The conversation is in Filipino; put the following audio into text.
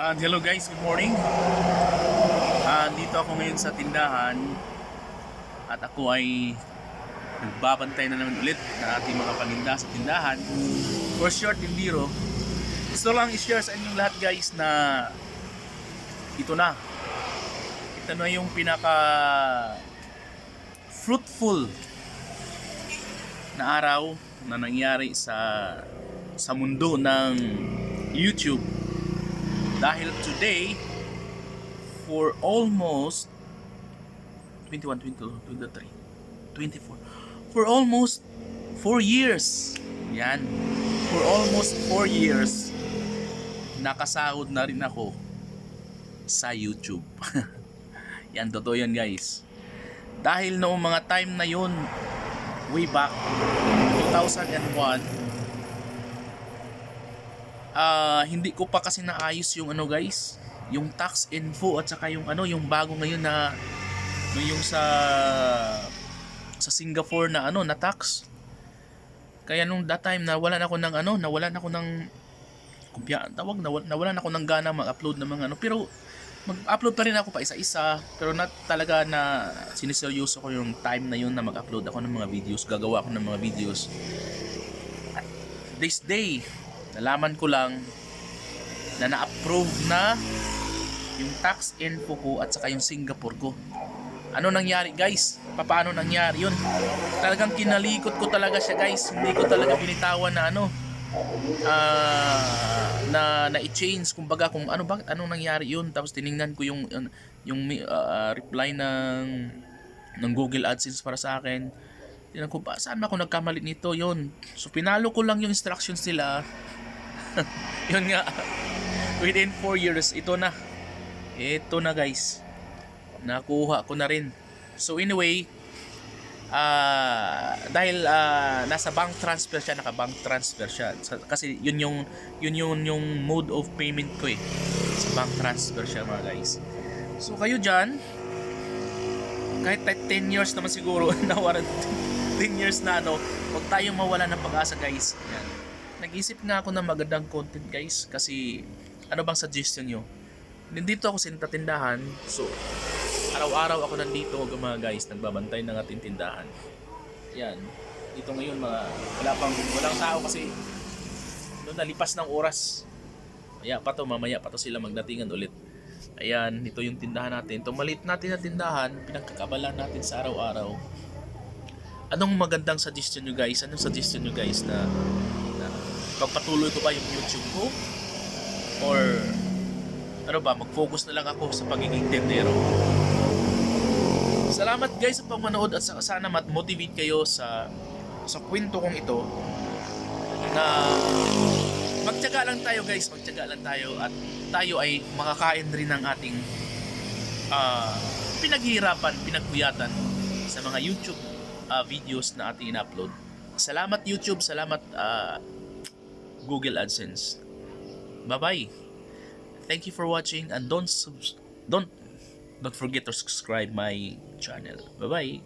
Ah, hello guys, good morning. Ah, dito ako ngayon sa tindahan at ako ay nagbabantay na naman ulit ng ating mga paninda sa tindahan. For short, in biro, gusto lang i-share sa inyong lahat guys na ito na. Ito na yung pinaka fruitful na araw na nangyari sa sa mundo ng YouTube dahil today for almost 21, 22, 23, 24 for almost 4 years. Yan. For almost 4 years nakasahod na rin ako sa YouTube. Yan totoo yan guys. Dahil noong mga time na yun way back 2001 ah hindi ko pa kasi naayos yung ano guys yung tax info at saka yung ano yung bago ngayon na yung sa sa Singapore na ano na tax. Kaya nung that time nawalan ako ng ano nawalan ako ng kumpya tawag nawal, nawalan ako ng gana mag-upload ng mga ano. Pero mag-upload pa rin ako pa isa-isa pero not talaga na siniseryoso ko yung time na yun na mag-upload ako ng mga videos gagawa ako ng mga videos. At this day nalaman ko lang na na-approve na yung tax info ko at saka yung Singapore ko. Ano nangyari guys? Paano nangyari yun? Talagang kinalikot ko talaga siya guys. Hindi ko talaga binitawan na ano ah, na na i-change. Kumbaga kung ano bakit anong nangyari yun? Tapos tiningnan ko yung yung ah, reply ng ng Google AdSense para sa akin. Tinignan ko pa saan ako nagkamali nito? Yun. So pinalo ko lang yung instructions nila yun nga. Within 4 years ito na. Ito na guys. Nakuha ko na rin. So anyway ah dahil ah, nasa bank transfer siya naka bank transfer siya. Kasi yun yung yun yung yung mode of payment ko eh. Sa bank transfer siya mga guys. So kayo dyan kahit tayo 10 years naman siguro nawala 10 years na ano huwag tayong mawala ng pag-asa guys. Yan nag-isip nga ako ng magandang content guys kasi ano bang suggestion nyo? Nandito ako sa tindahan so araw-araw ako nandito mga guys nagbabantay ng ating tindahan. Yan dito ngayon mga wala pang walang tao kasi doon nalipas ng oras. Maya pa to mamaya pa to sila magdatingan ulit. Ayan ito yung tindahan natin. Itong maliit natin na tindahan pinagkakabalan natin sa araw-araw. Anong magandang suggestion nyo guys? Anong suggestion nyo guys na pagpatuloy ko ba yung YouTube ko? Or ano ba mag-focus na lang ako sa pagiging tendero? Salamat guys sa pamanood at sa- sana mat-motivate kayo sa sa kwento kong ito. Na magtiyaga lang tayo guys, magtiyaga lang tayo at tayo ay makakain rin ng ating ah, pinaghihirapan, pinagbuyatan sa mga YouTube ah, videos na ating in-upload. Salamat YouTube, salamat ah, Google AdSense. Bye-bye. Thank you for watching and don't don't don't forget to subscribe my channel. Bye bye.